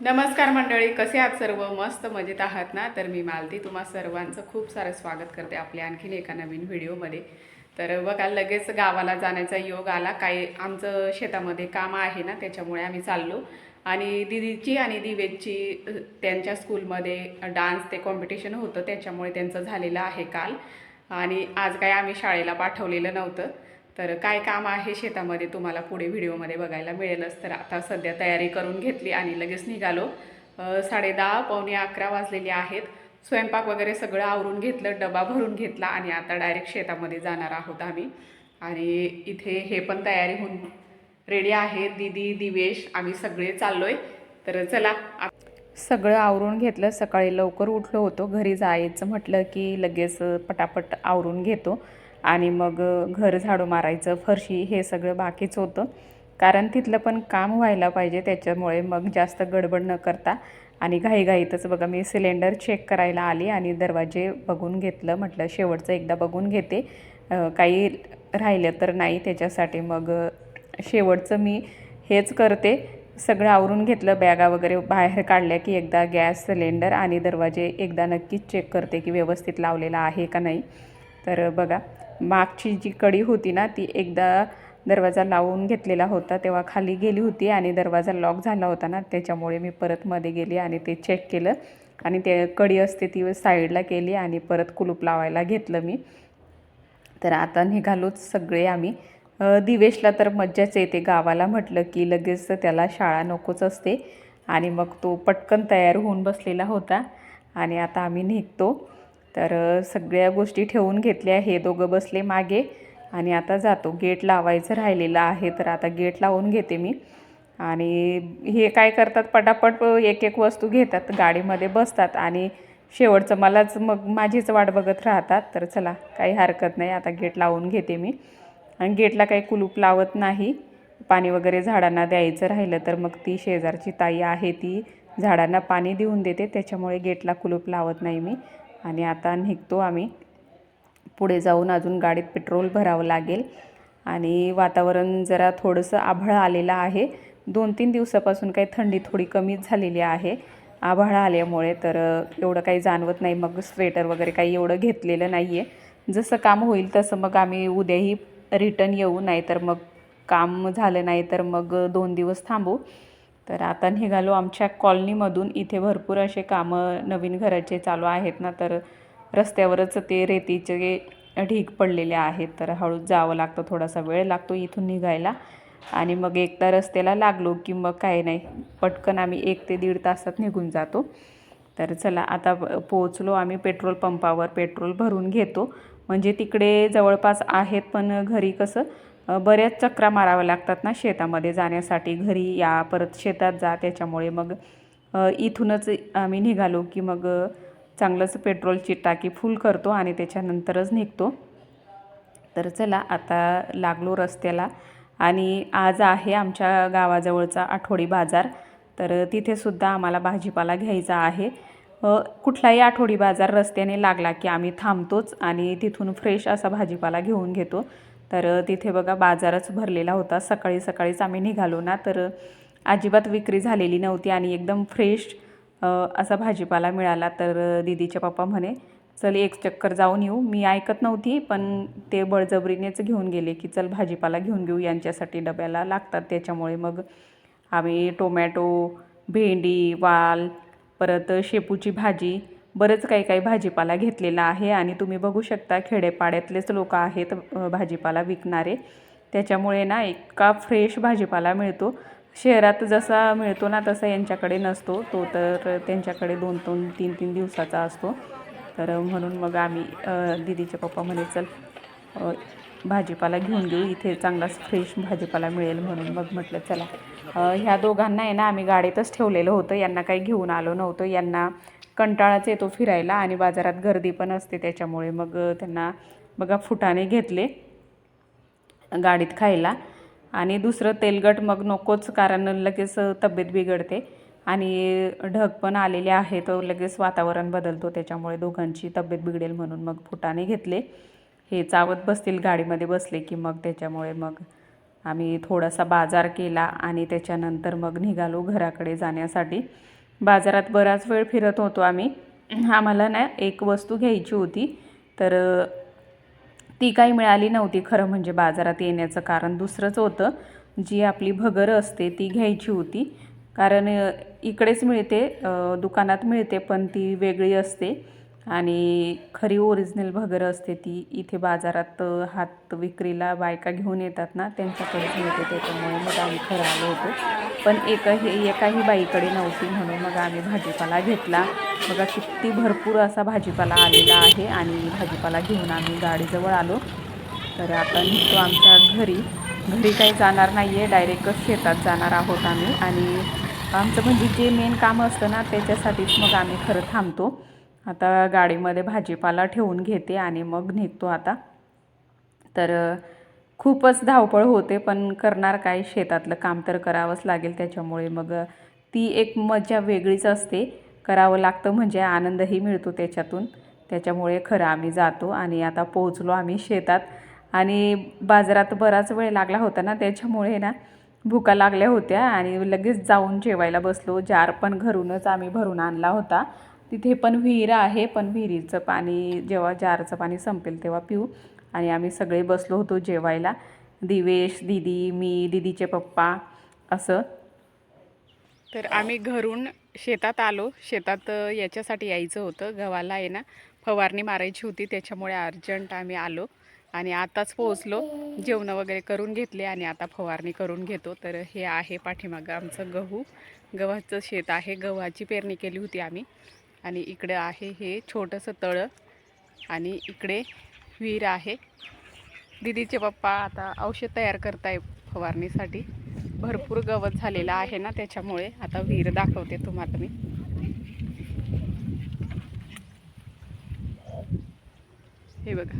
नमस्कार मंडळी कसे आहात सर्व? मस्त मजेत आहात ना? तर मी मालती. तुम्हा सर्वांचं खूप सारं स्वागत करते आपल्या आणखीन एका नवीन व्हिडिओमध्ये. तर बघा लगेच गावाला जाण्याचा योग आला. काही आमचं शेतामध्ये काम आहे ना त्याच्यामुळे आम्ही चाललो. आणि दिदीची आणि दिवेची त्यांच्या स्कूलमध्ये डान्स ते कॉम्पिटिशन होतं त्याच्यामुळे त्यांचं झालेलं आहे काल. आणि आज काय आम्ही शाळेला पाठवलेलं नव्हतं. तर काय काम आहे शेतामध्ये तुम्हाला पुढे व्हिडिओमध्ये बघायला मिळेलच. तर आता सध्या तयारी करून घेतली आणि लगेच निघालो. साडेदहा पावणे अकरा वाजलेले आहेत. स्वयंपाक वगैरे सगळं आवरून घेतलं डबा भरून घेतला आणि आता डायरेक्ट शेतामध्ये जाणार आहोत आम्ही. आणि इथे हे पण तयारी होऊन रेडी आहे. दीदी दिवेश आम्ही सगळे चाललोय. तर चला सगळं आवरून घेतलं. सकाळी लवकर उठलो होतो. घरी जायचं म्हटलं की लगेच पटापट आवरून घेतो. आणि मग घर झाडू मारायचं फरशी हे सगळं बाकीच होतं. कारण तिथलं पण काम व्हायला पाहिजे त्याच्यामुळे मग जास्त गडबड न करता. आणि घाईघाईतच बघा मी सिलेंडर चेक करायला आली आणि दरवाजे बघून घेतलं म्हटलं शेवटचं एकदा बघून घेते. काही राहिलं तर नाही त्याच्यासाठी. मग शेवटचं मी हेच करते. सगळं आवरून घेतलं बॅगा वगैरे बाहेर काढल्या की एकदा गॅस सिलेंडर आणि दरवाजे एकदा नक्कीच चेक करते की व्यवस्थित लावलेला आहे का नाही. तर बघा मागची जी कडी होती ना ती एकदा दरवाजा लावून घेतलेला होता तेव्हा खाली गेली होती आणि दरवाजा लॉक झाला होता ना त्याच्यामुळे मी परत मध्ये गेली आणि ते चेक केलं. आणि ते कडी असते ती साईडला केली आणि परत कुलूप लावायला घेतलं मी. तर आता निघालोच सगळे आम्ही. दिवेशला तर मज्जाच येते. गावाला म्हटलं की लगेच त्याला शाळा नकोच असते. आणि मग तो पटकन तयार होऊन बसलेला होता. आणि आता आम्ही निघतो. तर सगळ्या गोष्टी ठेवून घेतल्या हे दोघं बसले मागे आणि आता जातो. गेट लावायचं राहिलेलं आहे तर आता गेट लावून घेते मी. आणि हे काय करतात पटापट एक एक वस्तू घेतात गाडीमध्ये बसतात आणि शेवटचं मलाच मग माझीच वाट बघत राहतात. तर चला काही हरकत नाही आता गेट लावून घेते मी. आणि गेटला काही कुलूप लावत नाही. पाणी वगैरे झाडांना द्यायचं राहिलं तर मग ती शेजारची ताई आहे ती झाडांना पाणी देऊन देते. त्याच्यामुळे गेटला कुलूप लावत नाही मी. आणि आता निघतो आम्ही. पुढे जाऊन अजून गाडीत पेट्रोल भरावं लागेल. आणि वातावरण जरा थोडंसं आभळ आलेलं आहे. दोन तीन दिवसापासून काही थंडी थोडी कमीच झालेली आहे. आभाळ आल्यामुळे तर एवढं काही जाणवत नाही. मग स्वेटर वगैरे काही एवढं घेतलेलं नाही आहे जसं काम होईल तसं मग आम्ही उद्याही रिटर्न येऊ. नाही तर मग काम झालं नाही तर मग दोन दिवस थांबू. तर आता निघालो आमच्या कॉलनीमधून. इथे भरपूर असे कामं नवीन घराचे चालू आहेत ना तर रस्त्यावरच ते रेतीचे ढीग पडलेले आहेत. तर हळूच जावं लागतं थोडासा वेळ लागतो इथून निघायला. आणि मग एकदा रस्त्याला लागलो की मग काय नाही पटकन आम्ही एक ते दीड तासात निघून जातो. तर चला आता पोहोचलो आम्ही पेट्रोल पंपावर. पेट्रोल भरून घेतो. म्हणजे तिकडे जवळपास आहेत पण घरी कसं बऱ्याच चक्रा माराव्या लागतात ना शेतामध्ये जाण्यासाठी. घरी या परत शेतात जा त्याच्यामुळे मग इथूनच आम्ही निघालो की मग चांगलंच पेट्रोलची टाकी फुल करतो आणि त्याच्यानंतरच निघतो. तर चला आता लागलो रस्त्याला आणि आज आहे आमच्या गावाजवळचा आठवडी बाजार. तर तिथेसुद्धा आम्हाला भाजीपाला घ्यायचा आहे. कुठलाही आठवडी बाजार रस्त्याने लागला की आम्ही थांबतोच आणि तिथून फ्रेश असा भाजीपाला घेऊन घेतो. तर तिथे बघा बाजारच भरलेला होता. सकाळी सकाळीच आम्ही निघालो ना तर अजिबात विक्री झालेली नव्हती आणि एकदम फ्रेश असा भाजीपाला मिळाला. तर दीदीचे पप्पा म्हणे चल एक चक्कर जाऊन येऊ. मी ऐकत नव्हती पण ते बळजबरीनेच घेऊन गेले की चल भाजीपाला घेऊन घेऊ यांच्यासाठी डब्याला लागतात. त्याच्यामुळे मग आम्ही टोमॅटो भेंडी वाल परत शेपूची भाजी बरंच काही काही भाजीपाला घेतलेला आहे आणि तुम्ही बघू शकता खेडेपाड्यातलेच लोक आहेत भाजीपाला विकणारे. त्याच्यामुळे ना इतका फ्रेश भाजीपाला मिळतो. शहरात जसा मिळतो ना तसा यांच्याकडे नसतो. तो तर त्यांच्याकडे दोन दोन तीन तीन दिवसाचा असतो. तर म्हणून मग आम्ही अ, दीदीचे पप्पा म्हणे चल भाजीपाला घेऊन घेऊ इथे चांगलाच फ्रेश भाजीपाला मिळेल म्हणून. मग म्हटलं चला. ह्या दोघांना आहे ना आम्ही गाडीतच ठेवलेलं होतं. यांना काही घेऊन आलो नव्हतं. यांना कंटाळाच येतो फिरायला आणि बाजारात गर्दी पण असते त्याच्यामुळे मग त्यांना बघा फुटाने घेतले गाडीत खायला. आणि दुसरं तेलकट मग नकोच कारण लगेच तब्येत बिघडते आणि ढग पण आलेले आहेत लगेच वातावरण बदलतो त्याच्यामुळे दोघांची तब्येत बिघडेल म्हणून मग फुटाने घेतले. हे चावत बसतील गाडीमध्ये बसले की मग त्याच्यामुळे मग आम्ही थोडासा बाजार केला आणि त्याच्यानंतर मग निघालो घराकडे जाण्यासाठी. बाजारात बराच वेळ फिरत होतो आम्ही. आम्हाला ना एक वस्तू घ्यायची होती. तर ती काही मिळाली नव्हती खरं म्हणजे बाजारात येण्याचं कारण. दुसरंच होतं जी आपली भगर असते ती घ्यायची होती. कारण इकडेच मिळते दुकानात मिळते पण ती वेगळी असते. आणि खरी ओरिजिनल भगरं असते ती. इथे बाजारात हात विक्रीला बायका घेऊन येतात ना त्यांच्याकडे मिळते त्याच्यामुळे मग आम्ही खरं आलो होतो. पण एकही एकाही बाईकडे नव्हती म्हणून मग आम्ही भाजीपाला घेतला. बघा किती भरपूर असा भाजीपाला आलेला आहे आणि भाजीपाला घेऊन आम्ही गाडीजवळ आलो. तर आता निघतो आमच्या घरी. घरी काही जाणार नाही आहे डायरेक्टच शेतात जाणार आहोत आम्ही. आणि आमचं म्हणजे जे मेन काम असतं ना त्याच्यासाठीच मग आम्ही खरं थांबतो. आता गाडीमध्ये भाजीपाला ठेवून घेते आणि मग निघतो आता. तर खूपच धावपळ होते पण करणार काय? शेतातलं काम तर करावंच लागेल त्याच्यामुळे मग ती एक मजा वेगळीच असते. करावं लागतं म्हणजे आनंदही मिळतो त्याच्यातून. त्याच्यामुळे खरं आम्ही जातो आणि आता पोहोचलो आम्ही शेतात. आणि बाजारात बराच वेळ लागला होता ना त्याच्यामुळे ना भुका लागल्या होत्या आणि लगेच जाऊन जेवायला बसलो. जार पण घरूनच आम्ही भरून आणला होता. तिथे पण विहीर आहे पण विहिरीचं पाणी जेव्हा जारचं पाणी संपेल तेव्हा पिऊ. आणि आम्ही सगळे बसलो होतो जेवायला. दिवेश दिदी मी दिदीचे पप्पा असं. तर आम्ही घरून शेतात आलो. शेतात याच्यासाठी यायचं होतं. गव्हाला आहे ना फवारणी मारायची होती. त्याच्यामुळे अर्जंट आम्ही आलो. आणि आताच पोहोचलो. जेवणं वगैरे करून घेतले आणि आता फवारणी करून घेतो. तर हे आहे पाठीमागं आमचं गहू. गव्हाचं शेत आहे. गव्हाची पेरणी केली होती आम्ही. आणि इकडे आहे हे छोटंसं तळं आणि इकडे विहीर आहे. दिदीचे पप्पा आता औषध तयार करताय फवारणीसाठी. भरपूर गवत झालेलं आहे ना त्याच्यामुळे आता विहीर दाखवते तुम्हाला मी. हे बघा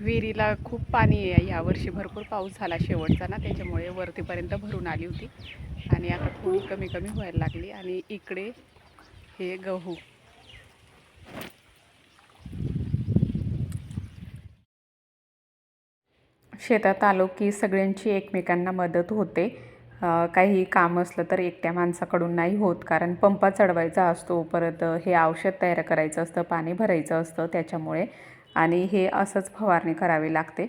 विहिरीला खूप पाणी आहे. यावर्षी भरपूर पाऊस झाला शेवटचा ना त्याच्यामुळे वरतीपर्यंत भरून आली होती. आणि आता थोडी कमी कमी व्हायला लागली. आणि इकडे हे गहू शेतात आलो की सगळ्यांची एकमेकांना मदत होते. काही काम असलं तर एकट्या माणसाकडून नाही होत. कारण पंपा चढवायचा असतो परत हे औषध तयार करायचं असतं पाणी भरायचं असतं त्याच्यामुळे. आणि हे असंच फवारणी करावी लागते.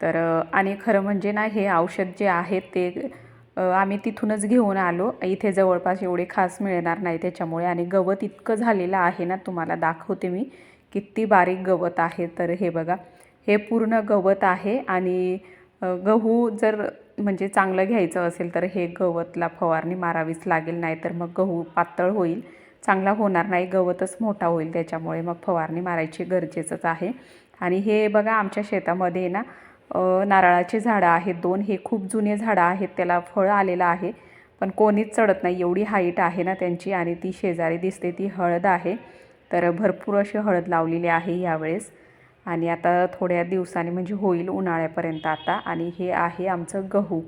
तर आणि खरं म्हणजे ना हे औषध जे आहे ते आम्ही तिथूनच घेऊन आलो. इथे जवळपास एवढे खास मिळणार नाही त्याच्यामुळे. आणि गवत इतकं झालेलं आहे ना तुम्हाला दाखवते मी किती बारीक गवत आहे. तर हे बघा हे पूर्ण गवत आहे आणि गहू जर म्हणजे चांगलं घ्यायचं असेल तर हे गवतला फवारणी मारावीच लागेल नाही तर मग गहू पातळ होईल. चांगला होणार नाही गवतच मोठा होईल त्याच्यामुळे मग फवारणी मारायची गरजेचंच आहे. आणि हे बघा आमच्या शेतामध्ये ना नारळाचे नारळाची झाडं आहेत दोन हे खूप जुने झाडं आहेत त्याला फळ आलेलं आहे पण कोणीच चढत नाही एवढी हाईट आहे ना त्यांची आणि ती शेजारी दिसते ती हळद आहे. तर भरपूर अशी हळद लावलेली आहे यावेळेस. आणि आता थोड्या दिवसांनी म्हणजे होईल उन्हाळ्यापर्यंत आता. आणि हे आहे आमचं गहू.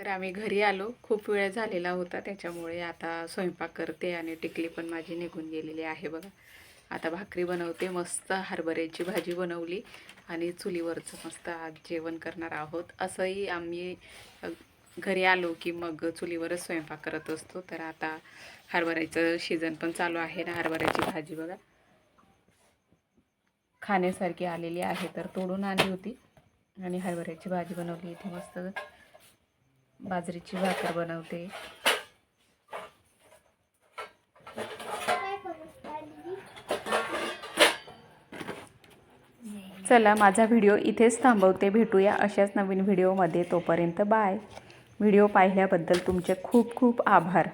तर आम्ही घरी आलो. खूप वेळ झालेला होता त्याच्यामुळे आता स्वयंपाक करते आणि टिकली पण माझी निघून गेलेली आहे बघा. आता भाकरी बनवते मस्त हरभऱ्याची भाजी बनवली आणि चुलीवरचं मस्त आज जेवण करणार आहोत. असंही आम्ही घरी आलो की मग चुलीवरच स्वयंपाक करत असतो. तर आता हरभऱ्याचं सीझन पण चालू आहे ना हरभऱ्याची भाजी बघा. खाण्यासारखी आलेली आहे तर तोडून आली होती आणि हरभऱ्याची भाजी बनवली इथे मस्त. बाजरीची भाकर बनवते. चला माझा व्हिडिओ इथेच थांबवते. भेटूया अशाच नवीन व्हिडिओमध्ये. तोपर्यंत बाय. व्हिडिओ पाहिल्याबद्दल तुमचे खूप खूप आभार.